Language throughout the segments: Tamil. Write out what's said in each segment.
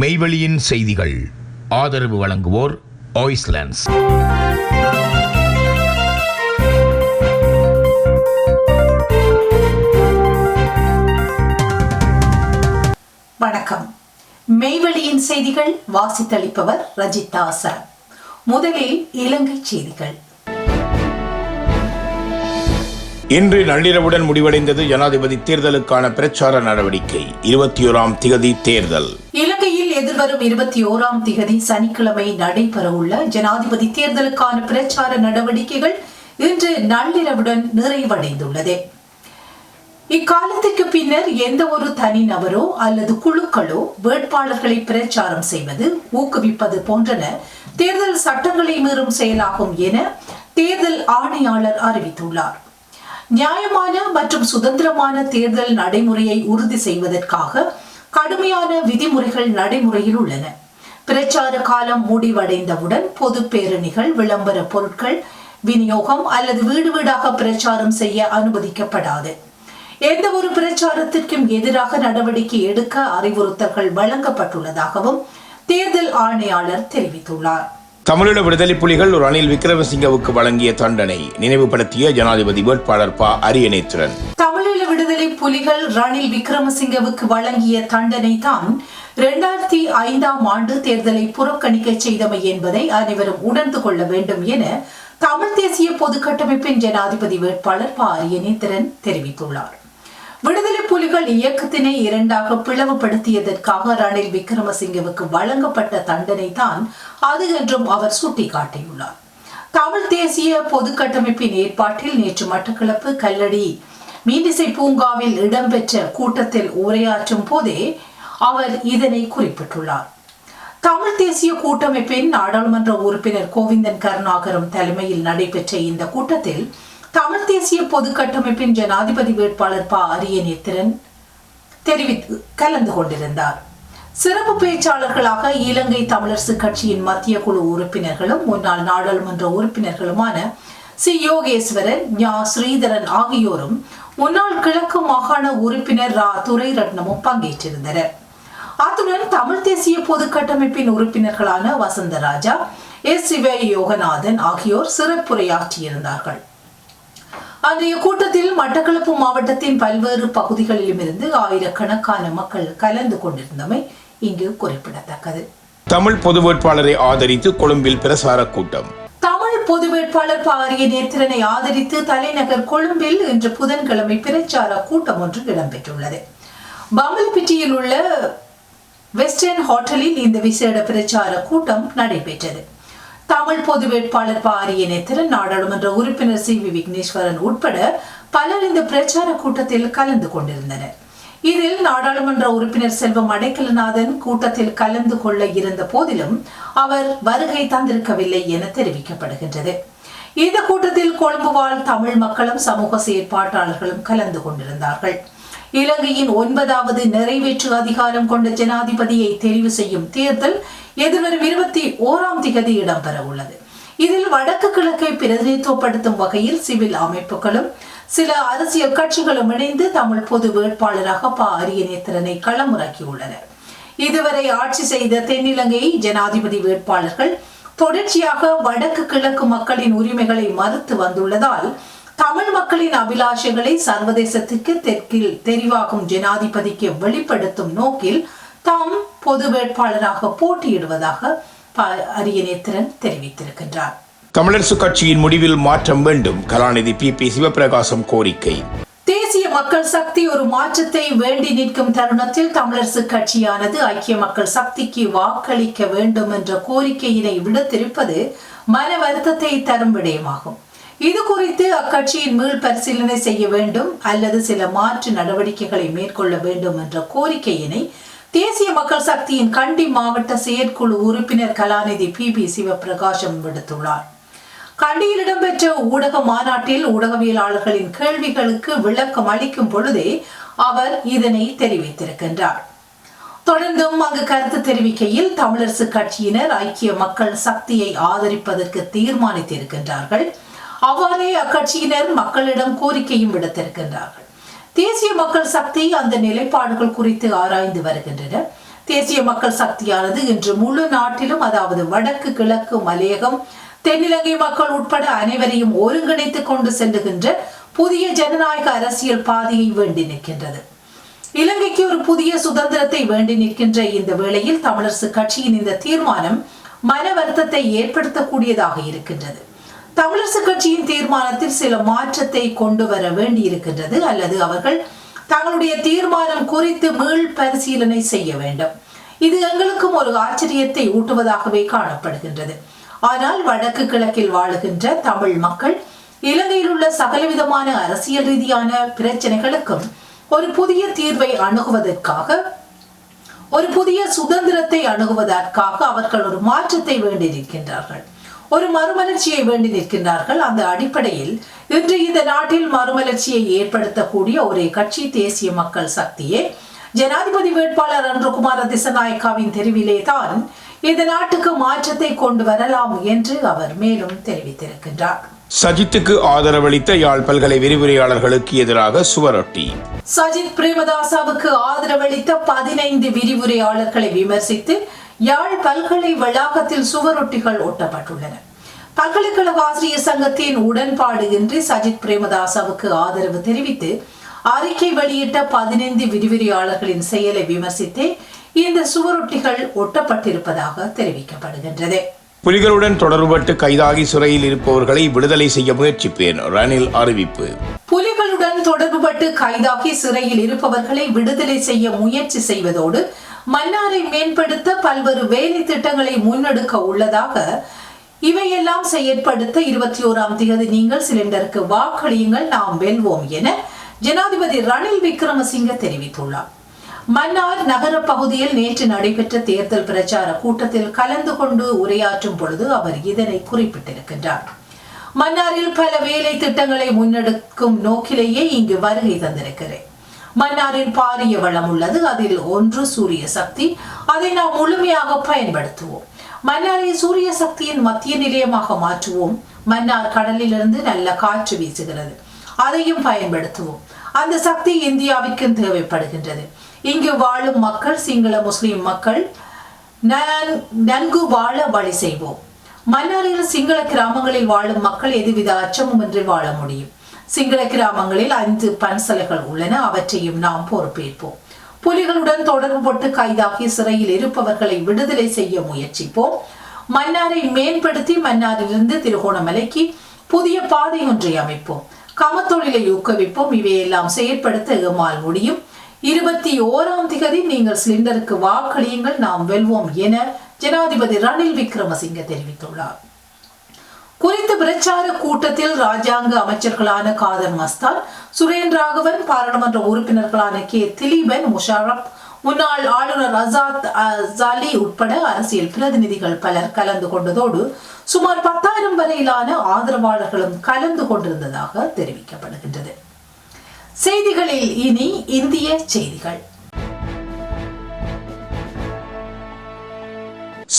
மெய்வெளியின் செய்திகள். ஆதரவு வழங்குவோர் ஆய்ஸ்லாண்ட்ஸ் வணக்கம். மெய்வெளியின் செய்திகள் வாசித்தளிப்பவர் ரஜிதா சார் முதலில் இலங்கை செய்திகள். இன்று நள்ளிரவுடன் முடிவடைந்தது ஜனாதிபதி தேர்தலுக்கான பிரச்சார நடவடிக்கை. இருபத்தி ஓராம் திகதி தேர்தல். இலங்கையில் எதிர்வரும் இருபத்தி ஓராம் திகதி சனிக்கிழமை நடைபெறவுள்ள ஜனாதிபதி தேர்தலுக்கான பிரச்சார நடவடிக்கைகள் இன்று நள்ளிரவுடன் நிறைவடைந்துள்ளது. இக்காலத்துக்கு பின்னர் எந்த ஒரு தனிநபரோ அல்லது குழுக்களோ வேட்பாளர்களை பிரச்சாரம் செய்வது ஊக்குவிப்பது போன்றன தேர்தல் சட்டங்களை மீறும் செயலாகும் என தேர்தல் ஆணையாளர் அறிவித்துள்ளார். நியாயமான மற்றும் சுதந்திரமான தேர்தல் நடைமுறையை உறுதி செய்வதற்காக கடுமையான விதிமுறைகள் நடைமுறையில் உள்ளன. பிரச்சார காலம் முடிவடைந்தவுடன் பொது பேரணிகள் விளம்பர பொருட்கள் விநியோகம் அல்லது வீடு வீடாக பிரச்சாரம் செய்ய அனுமதிக்கப்படாது. எந்த ஒரு பிரச்சாரத்திற்கும் எதிராக நடவடிக்கை எடுக்க அறிவுறுத்தல்கள் வழங்கப்பட்டுள்ளதாகவும் தேர்தல் ஆணையாளர் தெரிவித்துள்ளார். தமிழீழ விடுதலை புலிகள் ரணில் விக்ரமசிங்கவுக்கு வழங்கிய தண்டனை நினைவுபடுத்திய ஜனாதிபதி வேட்பாளர் ப அரியநேத்திரன் விடுதலை புலிகள் ரணில் விக்ரமசிங்கவுக்கு வழங்கிய தண்டனை தான் இரண்டாயிரத்தி ஐந்தாம் ஆண்டு தேர்தலை புறக்கணிக்க செய்தமை என்பதை அனைவரும் உணர்ந்து கொள்ள வேண்டும் என தமிழ் தேசிய பொது கட்டமைப்பின் ஜனாதிபதி வேட்பாளர் ப அரியநேத்திரன் தெரிவித்துள்ளார். விடுதலை புலிகள் இயக்கத்தினை இரண்டாக பிளவுபடுத்தியதற்காக ரணில் விக்ரமசிங்கவுக்கு வழங்கப்பட்ட தண்டனை தான் அது என்றும் அவர் சுட்டிக்காட்டியுள்ளார். தமிழ் தேசிய பொது கட்டமைப்பின் ஏற்பாட்டில் நேற்று மட்டக்களப்பு கல்லடி மீண்டிசை பூங்காவில் இடம்பெற்ற கூட்டத்தில் உரையாற்றும் போதே அவர் இதனை குறிப்பிட்டுள்ளார். தமிழ் தேசிய கூட்டமைப்பின் நாடாளுமன்ற உறுப்பினர் கோவிந்தன் கருணாகரம் தலைமையில் நடைபெற்ற இந்த கூட்டத்தில் தமிழ் தேசிய பொது கட்டமைப்பின் ஜனாதிபதி வேட்பாளர் ப. அரியநேத்திரன் தெரிவித்து கலந்து கொண்டிருந்தார். சிறப்பு பேச்சாளர்களாக இலங்கை தமிழரசு கட்சியின் மத்திய குழு உறுப்பினர்களும் முன்னாள் நாடாளுமன்ற உறுப்பினர்களுமான சி. யோகேஸ்வரன் ஞா. ஸ்ரீதரன் ஆகியோரும் முன்னாள் கிழக்கு மாகாண உறுப்பினர் ரா. துரை ரத்னமும் பங்கேற்றிருந்தனர். அத்துடன் தமிழ் தேசிய பொது கட்டமைப்பின் உறுப்பினர்களான வசந்தராஜா எஸ். சிவ யோகநாதன் ஆகியோர் சிறப்புரையாற்றியிருந்தார்கள். அன்றைய கூட்டத்தில் மட்டக்களப்பு மாவட்டத்தின் பல்வேறு பகுதிகளிலும் இருந்து ஆயிரக்கணக்கான மக்கள் கலந்து கொண்டிருந்தமை இங்கு குறிப்பிடத்தக்கது. தமிழ் பொது வேட்பாளரை ஆதரித்து கொழும்பில் பிரசார கூட்டம். பொது வேட்பாளர் பாரிய நேத்திரனை ஆதரித்து தலைநகர் கொழும்பில் இன்று புதன்கிழமை பிரச்சார கூட்டம் ஒன்று இடம்பெற்றுள்ளது. பம்பல்பிட்டியில் உள்ள வெஸ்டர்ன் ஹோட்டலில் இந்த விசேட பிரச்சார கூட்டம் நடைபெற்றது. தமிழ் பொது வேட்பாளர் பாரிய நேத்திரன் நாடாளுமன்ற உறுப்பினர் சி வி விக்னேஸ்வரன் உட்பட பலர் இந்த பிரச்சார கூட்டத்தில் கலந்து கொண்டிருந்தனர். இதில் நாடாளுமன்ற உறுப்பினர் செல்வம் அடைக்கலநாதன் கூட்டத்தில் கலந்து கொள்ள இருந்த போதிலும் அவர் வருகை தந்திருக்கவில்லை என தெரிவிக்கப்படுகின்றது. இந்த கூட்டத்தில் கொழும்பு வாழ் தமிழ் மக்களும் சமூக செயற்பாட்டாளர்களும் கலந்து கொண்டிருந்தார்கள். இலங்கையின் ஒன்பதாவது நிறைவேற்று அதிகாரம் கொண்ட ஜனாதிபதியை தெரிவு செய்யும் தேர்தல் எதிர்வரும் இருபத்தி ஓராம் திகதி இடம்பெற உள்ளது இதில் வடக்கு கிழக்கை பிரதிநிதித்துவப்படுத்தும் வகையில் சிவில் அமைப்புகளும் சில அரசியல் கட்சிகளும் இணைந்து தமிழ் பொது வேட்பாளராக ப. அரியநேத்திரனை களமிறக்கியுள்ளனர். இதுவரை ஆட்சி செய்த தென்னிலங்கை ஜனாதிபதி வேட்பாளர்கள் தொடர்ச்சியாக வடக்கு கிழக்கு மக்களின் உரிமைகளை மறுத்து வந்துள்ளதால் தமிழ் மக்களின் அபிலாஷைகளை சர்வதேசத்திற்கு தெற்கில் தெரிவாகும் ஜனாதிபதிக்கு வெளிப்படுத்தும் நோக்கில் தாம் பொது வேட்பாளராக போட்டியிடுவதாக ப. அரியநேத்திரன் தெரிவித்திருக்கின்றார். தமிழரசு கட்சியின் முடிவில் மாற்றம் வேண்டும். கலாநிதி பி. பி. சிவபிரகாசம் கோரிக்கை. தேசிய மக்கள் சக்தி ஒரு மாற்றத்தை வேண்டி நிற்கும் தருணத்தில் தமிழரசு கட்சியானது ஐக்கிய மக்கள் சக்திக்கு வாக்களிக்க வேண்டும் என்ற கோரிக்கையினை விடுத்திருப்பது மன வருத்தத்தை தரும் விடயமாகும். இது குறித்து அக்கட்சியின் மீள் பரிசீலனை செய்ய வேண்டும் அல்லது சில மாற்று நடவடிக்கைகளை மேற்கொள்ள வேண்டும் என்ற கோரிக்கையினை தேசிய மக்கள் சக்தியின் கண்டி மாவட்ட செயற்குழு உறுப்பினர் கலாநிதி பி. பி. சிவபிரகாசம் விடுத்துள்ளார். கண்டியில் இடம்பெற்ற ஊடக மாநாட்டில் ஊடகவியலாளர்களின் கேள்விகளுக்கு விளக்கம் அளிக்கும் பொழுதே அவர் இதனை தெரிவித்திருக்கின்றார். தொடர்ந்தும் அங்கு கருத்து தெரிவிக்கையில் தமிழரசு கட்சியினர் ஐக்கிய மக்கள் சக்தியை ஆதரிப்பதற்கு தீர்மானித்திருக்கின்றார்கள். அவ்வாறே அக்கட்சியினர் மக்களிடம் கோரிக்கையும் விடுத்திருக்கின்றார்கள். தேசிய மக்கள் சக்தி அந்த நிலைப்பாடுகள் குறித்து ஆராய்ந்து வருகின்றனர் தேசிய மக்கள் சக்தியானது இன்று முழு நாட்டிலும் அதாவது வடக்கு கிழக்கு மலையகம் தென்னிலங்கை மக்கள் உட்பட அனைவரையும் ஒருங்கிணைத்துக் கொண்டு செல்லுகின்ற புதிய ஜனநாயக அரசியல் பாதையை வேண்டி நிற்கின்றது. இலங்கைக்கு ஒரு புதிய சுதந்திரத்தை வேண்டி நிற்கின்ற இந்த வேளையில் தமிழரசு கட்சியின் இந்த தீர்மானம் மன வருத்தத்தை ஏற்படுத்தக்கூடியதாக இருக்கின்றது. தமிழரசு கட்சியின் தீர்மானத்தில் சில மாற்றத்தை கொண்டு வர வேண்டி இருக்கின்றது அல்லது அவர்கள் தங்களுடைய தீர்மானம் குறித்து மீள் பரிசீலனை செய்ய வேண்டும். இது எங்களுக்கும் ஒரு ஆச்சரியத்தை ஊட்டுவதாகவே காணப்படுகின்றது. ஆனால் வடக்கு கிழக்கில் வாழுகின்ற தமிழ் மக்கள் இலங்கையில் உள்ள சகலவிதமான அரசியல் ரீதியான பிரச்சனைகளுக்கும் ஒரு புதிய தீர்வை அணுகுவதற்காக ஒரு புதிய சுதந்திரத்தை அணுகுவதற்காக அவர்கள் ஒரு மாற்றத்தை வேண்டி நிற்கின்றார்கள். ஒரு மறுமலர்ச்சியை வேண்டி நிற்கின்றார்கள். அந்த அடிப்படையில் இன்று இந்த நாட்டில் மறுமலர்ச்சியை ஏற்படுத்தக்கூடிய ஒரே கட்சி தேசிய மக்கள் சக்தியே ஜனாதிபதி வேட்பாளர் அன்றுகுமார திசநாயக்காவின் தெரிவிலே தான் இந்த நாட்டுக்கு மாற்றத்தை கொண்டு வரலாம் என்று அவர் மேலும் தெரிவித்திருக்கின்றார். சஜித்துக்கு ஆதரவளித்த யாழ் பல்கலை விரிவுரையாளர்களுக்கு எதிராக சுவரொட்டி. சஜித் பிரேமதாசாவுக்கு ஆதரவளித்த பதினைந்து விரிவுரையாளர்களை விமர்சித்து யாழ் பல்கலை வளாகத்தில் சுவரொட்டிகள் ஒட்டப்பட்டுள்ளன. பல்கலைக்கழக ஆசிரியர் சங்கத்தின் உடன்பாடு இன்றி சஜித் பிரேமதாசாவுக்கு ஆதரவு தெரிவித்து அறிக்கை வெளியிட்ட பதினைந்து விரிவுரையாளர்களின் செயலை விமர்சித்தே இந்த சுவரொட்டிகள் ஒட்டப்பட்டிருப்பதாக தெரிவிக்கப்படுகின்றது. புலிகளுடன் தொடர்பட்டு கைதாகி சிறையில் இருப்பவர்களை விடுதலை செய்ய முயற்சிப்பேன் ரணில் அறிவிப்பு. புலிகளுடன் தொடர்புபட்டு கைதாகி சிறையில் இருப்பவர்களை விடுதலை செய்ய முயற்சி செய்வதோடு மன்னாரை மேம்படுத்த பல்வேறு வேலை திட்டங்களை முன்னெடுக்க உள்ளதாக இவையெல்லாம் செயற்படுத்த இருபத்தி ஓராம் தேதி நீங்கள் சிலிண்டருக்கு வாக்களியுங்கள் நாம் வெல்வோம் என ஜனாதிபதி ரணில் விக்ரமசிங்க தெரிவித்துள்ளார். மன்னார் நகர பகுதியில் நேற்று நடைபெற்ற தேர்தல் பிரச்சார கூட்டத்தில் கலந்து கொண்டு உரையாற்றும் பொழுது அவர் இதனை குறிப்பிட்டிருக்கின்றார். மன்னாரில் பல வேலை திட்டங்களை முன்னெடுக்கும் நோக்கிலேயே இங்கு வருகை தந்திருக்கிறேன். மன்னாரில் பாரிய வளம் உள்ளது அதில் ஒன்று சூரிய சக்தி. அதை நாம் முழுமையாக பயன்படுத்துவோம். மன்னாரை சூரிய சக்தியின் மத்திய நிலையமாக மாற்றுவோம். மன்னார் கடலிலிருந்து நல்ல காற்று வீசுகிறது. அதையும் பயன்படுத்துவோம். அந்த சக்தி இந்தியாவிற்கும் தேவைப்படுகின்றது. இங்கு வாழும் மக்கள் சிங்கள முஸ்லிம் மக்கள் நன்- நன்கு வாழ வழி செய்வோம். மன்னாரில் சிங்கள கிராமங்களில் வாழும் மக்கள் எதுவித அச்சமுமின்றி வாழ முடியும். சிங்கள கிராமங்களில் ஐந்து பன்சலைகள் உள்ளன அவற்றையும் நாம் பொறுப்பேற்போம். புலிகளுடன் தொடர்புபட்டு கைதாகி சிறையில் இருப்பவர்களை விடுதலை செய்ய முயற்சிப்போம். மன்னாரை மேம்படுத்தி மன்னாரிலிருந்து திருகோணமலைக்கு புதிய பாதை ஒன்றை அமைப்போம். கமத்தொழிலை ஊக்குவிப்போம். இவையெல்லாம் செயற்படுத்த எம்மால் முடியும். இருபத்தி ஓராம் திகதி நீங்கள் சிலிண்டருக்கு வாக்களியுங்கள் நாம் வெல்வோம் என ஜனாதிபதி ரணில் விக்ரமசிங்க தெரிவித்துள்ளார். குறித்த பிரச்சார கூட்டத்தில் ராஜாங்க அமைச்சர்களான காதர் மஸ்தான் சுரேன் ராகவன் பாராளுமன்ற உறுப்பினர்களான கே திலீபன் முஷாரப் முன்னாள் ஆளுநர் அசாத் அசாலி உட்பட அரசியல் பிரதிநிதிகள் பலர் கலந்து கொண்டதோடு சுமார் பத்தாயிரம் வரையிலான ஆதரவாளர்களும் கலந்து கொண்டிருந்ததாக தெரிவிக்கப்படுகின்றது. செய்திகளில் இனி இந்திய செய்திகள்.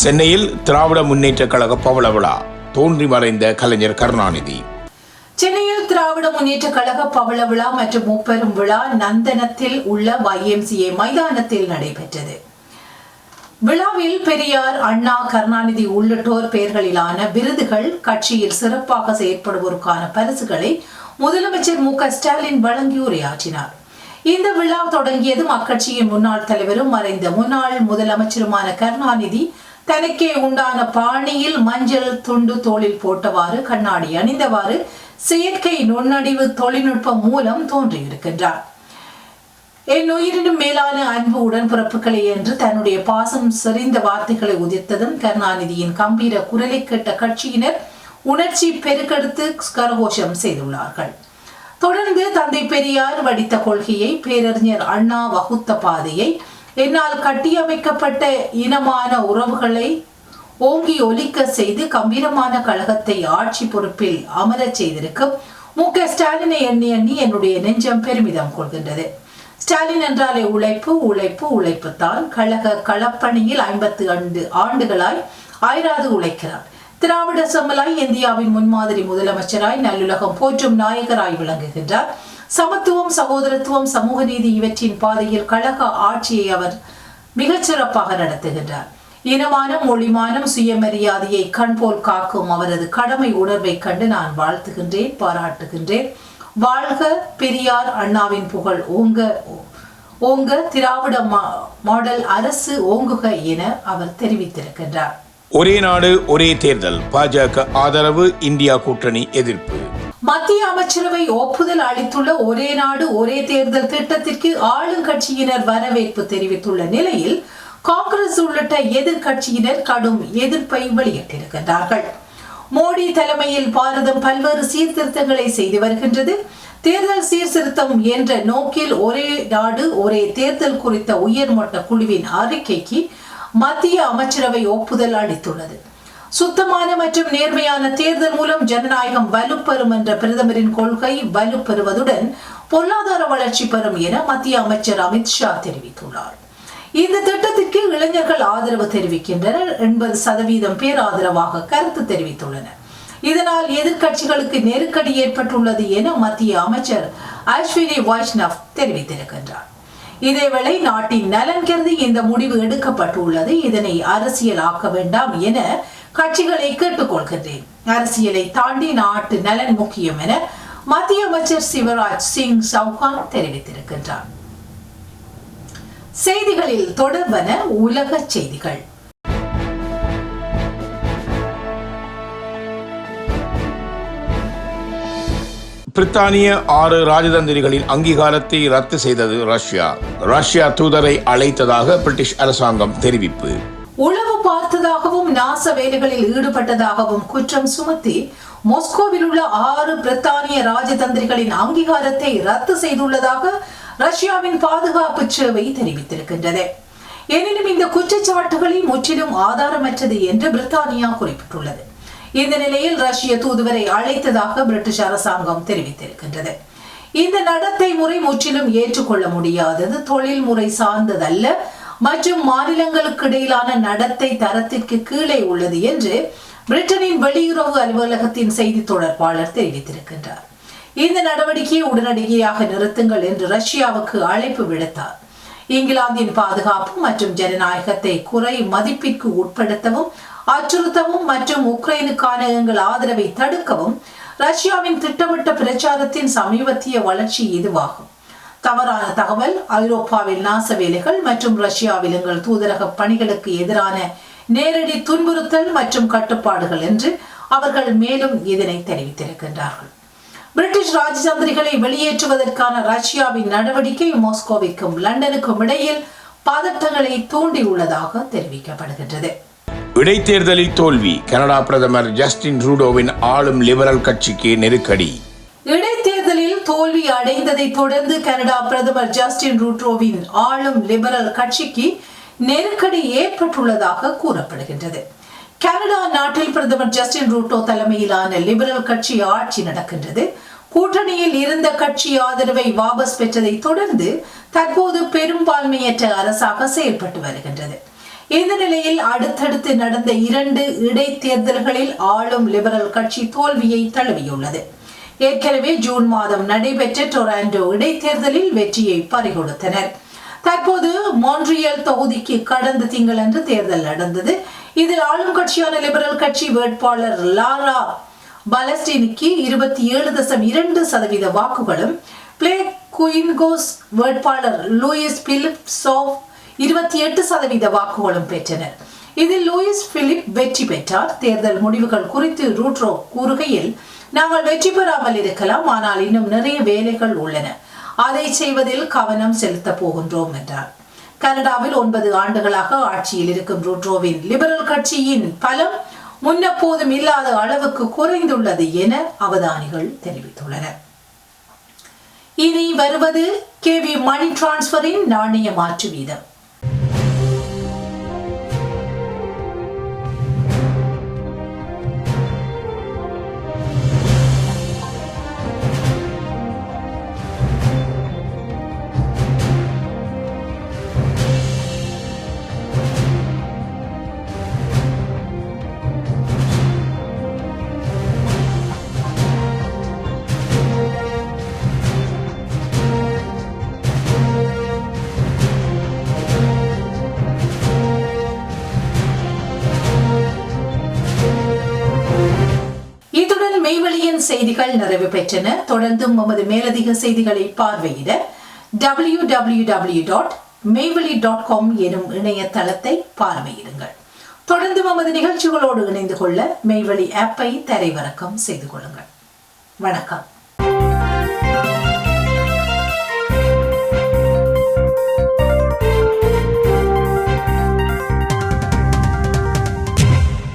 சென்னையில் திராவிட முன்னேற்ற கழக பவள விழா தோன்றி மறைந்த கலைஞர் கருணாநிதி. சென்னையில் திராவிட முன்னேற்ற கழக பவள விழா மற்றும் முப்பெரும் விழா நந்தனத்தில் உள்ள YMCA மைதானத்தில் நடைபெற்றது. விழாவில் பெரியார் அண்ணா கருணாநிதி உள்ளிட்டோர் பெயர்களிலான விருதுகள் கட்சியில் சிறப்பாக செயற்படுவோருக்கான பரிசுகளை முதலமைச்சர் மு க ஸ்டாலின் வழங்கி உரையாற்றினார் இந்த விழா தொடங்கியதும் அக்கட்சியின் முன்னாள் தலைவரும் மறைந்த முன்னாள் முதலமைச்சருமான கருணாநிதி தனக்கே உண்டான பாணியில் மஞ்சள் துண்டு தோளில் போட்டவாறு கண்ணாடி அணிந்தவாறு செயற்கை நுண்ணடிவு தொழில்நுட்பம் மூலம் தோன்றியிருக்கின்றார். என் உயிரினும் மேலான அன்பு உடன்பிறப்புகளே என்று தன்னுடைய பாசம் செறிந்த வார்த்தைகளை உதிர்த்ததும் கருணாநிதியின் கம்பீர குரலை கேட்ட கட்சியினர் உணர்ச்சி பெருக்கெடுத்து கரகோஷம் செய்துள்ளார்கள். தொடர்ந்து தந்தை பெரியார் வடித்த கொள்கையை பேரறிஞர் அண்ணா வகுத்த பாதையை என்னால் கட்டியமைக்கப்பட்ட இனமான உறவுகளை ஓங்கி ஒலிக்க செய்து கம்பீரமான கழகத்தை ஆட்சி பொறுப்பில் அமரச் செய்திருக்கும் மு. க. ஸ்டாலினை எண்ணி எண்ணி என்னுடைய நெஞ்சம் பெருமிதம் கொள்கின்றது. ஸ்டாலின் என்றாலே உழைப்பு உழைப்பு உழைப்பு தான் கழக களப்பணியில் ஐம்பத்து ஆண்டு ஆண்டுகளாய் ஆயிராது உழைக்கிறார். திராவிட செம்மலாய் இந்தியாவின் முன்மாதிரி முதலமைச்சராய் நல்லுலகம் போற்றும் நாயகராய் விளங்குகின்றார். சமத்துவம் சகோதரத்துவம் சமூக நீதி இவற்றின் பாதையில் கழக ஆட்சியை அவர் மிகச்சிறப்பாக நடத்துகின்றார். இனமானம் மொழிமானம் சுயமரியாதையை கண்போல் காக்கும் அவரது கடமை உணர்வை கண்டு நான் வாழ்த்துகின்றேன் பாராட்டுகின்றேன். வாழ்க பெரியார் அண்ணாவின் புகழ் ஓங்க ஓங்க திராவிட மா- மாடல் அரசு ஓங்குக என அவர் தெரிவித்திருக்கின்றார். ஒரே நாடு ஒரே தேர்தல். பாஜக ஆதரவு இந்தியா கூட்டணி எதிர்ப்பு. மத்திய அமைச்சரவை ஒப்புதல் அளித்துள்ள ஒரே நாடு ஒரே தேர்தல் திட்டத்திற்கு ஆளுங்கட்சியினர் வரவேற்பு தெரிவித்துள்ள நிலையில் காங்கிரஸ் உள்ளிட்ட எதிர்கட்சியினர் கடும் எதிர்ப்பை வெளியிட்டிருக்கின்றார்கள். மோடி தலைமையில் பாரதம் பல்வேறு சீர்திருத்தங்களை செய்து வருகின்றது. தேர்தல் சீர்திருத்தம் என்ற நோக்கில் ஒரே நாடு ஒரே தேர்தல் குறித்த உயர்மட்ட குழுவின் அறிக்கைக்கு மத்திய அமைச்சரவை ஒப்புதல் அளித்துள்ளது. சுத்தமான மற்றும் நேர்மையான தேர்தல் மூலம் ஜனநாயகம் வலுப்பெறும் என்ற பிரதமரின் கொள்கை வலுப்பெறுவதுடன் பொருளாதார வளர்ச்சி பெறும் என மத்திய அமைச்சர் அமித்ஷா தெரிவித்துள்ளார். இந்த திட்டத்திற்கு இளைஞர்கள் ஆதரவு தெரிவிக்கின்றனர் எண்பது சதவீதம் பேர் ஆதரவாக கருத்து தெரிவித்துள்ளனர். இதனால் எதிர்க்கட்சிகளுக்கு நெருக்கடி ஏற்பட்டுள்ளது என மத்திய அமைச்சர் அஸ்வினி வைஷ்ணவ் தெரிவித்திருக்கின்றார். இதேவேளை நாட்டின் நலன் கருதி இந்த முடிவு எடுக்கப்பட்டுள்ளது. இதனை அரசியல் ஆக்க வேண்டாம் என கட்சிகளை கேட்டுக்கொள்கின்றேன். அரசியலை தாண்டி நாட்டு நலன் முக்கியம் என மத்திய அமைச்சர் சிவராஜ் சிங் சௌகான் தெரிவித்திருக்கின்றார். செய்திகளில் தொடர்வன உலக செய்திகள். பிரித்தானிய ஆறு ராஜதந்திரிகளின் அங்கீகாரத்தை ரத்து செய்தது ரஷ்யா. ரஷ்யா தூதரை அழைத்ததாக பிரிட்டிஷ் அரசாங்கம் தெரிவிப்பு. உளவு பார்த்ததாகவும் நாச வேலைகளில் ஈடுபட்டதாகவும் குற்றம் சுமத்தி மொஸ்கோவில் உள்ள ஆறு பிரித்தானிய ராஜதந்திரிகளின் அங்கீகாரத்தை ரத்து செய்துள்ளதாக ரஷ்யாவின் பாதுகாப்பு சேவை தெரிவித்திருக்கின்றது. எனினும் இந்த குற்றச்சாட்டுகளில் முற்றிலும் ஆதாரமற்றது என்று பிரித்தானியா குறிப்பிட்டுள்ளது. இந்த நிலையில் ரஷ்ய தூதுவரை அழைத்ததாக பிரிட்டிஷ் அரசாங்கம் தெரிவித்திருக்கின்றது. இந்த நடத்தை முறை முற்றிலும் ஏற்றுக்கொள்ள முடியாதது தொழில் முறை சார்ந்ததல்ல மற்றும் மாநிலங்களுக்கு இடையிலான நடத்தை தரத்திற்கு கீழே உள்ளது என்று பிரிட்டனின் வெளியுறவு அலுவலகத்தின் செய்தி தொடர்பாளர் தெரிவித்திருக்கின்றார். இந்த நடவடிக்கையை உடனடியாக நிறுத்துங்கள் என்று ரஷ்யாவுக்கு அழைப்பு விடுத்தார். இங்கிலாந்தின் பாதுகாப்பு மற்றும் ஜனநாயகத்தை குறை மதிப்பிற்கு உட்படுத்தவும் அச்சுறுத்தவும் மற்றும் உக்ரைனுக்கான எங்கள் ஆதரவை தடுக்கவும் ரஷ்யாவின் திட்டமிட்ட பிரச்சாரத்தின் சமீபத்திய வளர்ச்சி இதுவாகும். தவறான தகவல் ஐரோப்பாவில் நாச வேலைகள் மற்றும் ரஷ்யாவில் எங்கள் தூதரக பணிகளுக்கு எதிரான நேரடி துன்புறுத்தல் மற்றும் கட்டுப்பாடுகள் என்று அவர்கள் மேலும் இதனை தெரிவித்திருக்கின்றார்கள். பிரிட்டிஷ் ராஜதந்திரிகளை வெளியேற்றுவதற்கான ரஷ்யாவின் நடவடிக்கை மாஸ்கோவிற்கும் லண்டனுக்கும் இடையில் பதட்டங்களை தூண்டியுள்ளதாக தெரிவிக்கப்படுகின்றது. இடைத்தேர்தலில் தோல்வி. கனடா பிரதமர் ஜஸ்டின் ரூடோவின் ஆளும் லிபரல் கட்சிக்கு நெருக்கடி. இடைத்தேர்தலில் தோல்வி அடைந்ததை தொடர்ந்து கனடா பிரதமர் ஜஸ்டின் ரூட்ரோவின் ஆளும் லிபரல் கட்சிக்கு நெருக்கடி ஏற்பட்டுள்ளதாக கூறப்படுகின்றது. கனடா நாட்டில் பிரதமர் ஜஸ்டின் ரூட்டோ தலைமையிலான லிபரல் கட்சி ஆட்சி நடக்கின்றது. கூட்டணியில் இருந்த கட்சி ஆதரவை வாபஸ் பெற்றதை தொடர்ந்து தற்போது பெரும்பான்மையற்ற அரசாக செயல்பட்டு வருகின்றது. இந்த நிலையில் அடுத்தடுத்து நடந்த இரண்டு இடைத்தேர்தல்களில் ஆளும் லிபரல் கட்சி தோல்வியை தழுவியுள்ளது. ஏற்கனவே ஜூன் மாதம் நடைபெற்ற டொராண்டோ இடைத்தேர்தலில் வெற்றியை பறிகொடுத்தனர். தற்போது மான்ட்ரியல் தொகுதிக்கு கடந்த திங்களன்று தேர்தல் நடந்தது. இதில் ஆளும் கட்சியான லிபரல் கட்சி வேட்பாளர் லாரா பலஸ்டீனுக்கு இருபத்தி ஏழு தசம் இரண்டு சதவீத வாக்குகளும் பிளே குயின்கோஸ் வேட்பாளர் லூயிஸ் பிலிப் சோஃப் இருபத்தி எட்டு சதவீத வாக்குகளும் பெற்றனர் இதில் லூயிஸ் பிலிப் வெற்றி பெற்றார். தேர்தல் முடிவுகள் குறித்து ரூட்ரோ கூறுகையில் நாங்கள் வெற்றி பெறாமல் இருக்கலாம் ஆனால் இன்னும் நிறைய வேலைகள் உள்ளன. அதை செய்வதில் கவனம் செலுத்த போகின்றோம் என்றார். கனடாவில் ஒன்பது ஆண்டுகளாக ஆட்சியில் இருக்கும் ரூட்ரோவின் லிபரல் கட்சியின் பலம் முன்னப்போதும் இல்லாத அளவுக்கு குறைந்துள்ளது என அவதானிகள் தெரிவித்துள்ளனர். இனி வருவது கேவி மணி டிரான்ஸ்பரின் நாணய மாற்று வீதம். செய்திகள் நிறைவு பெற்றன. தொடர்ந்தும் உமது மேலதிக செய்திகளை பார்வையிட W W W dot Meiveli dot com எனும் இணையதளத்தை பார்வையிடுங்கள். தொடர்ந்து உமது நிகழ்ச்சிகளோடு இணைந்து கொள்ள மெய்வெளி ஆப்பை தரைவிறக்கம் செய்து கொள்ளுங்கள். வணக்கம்.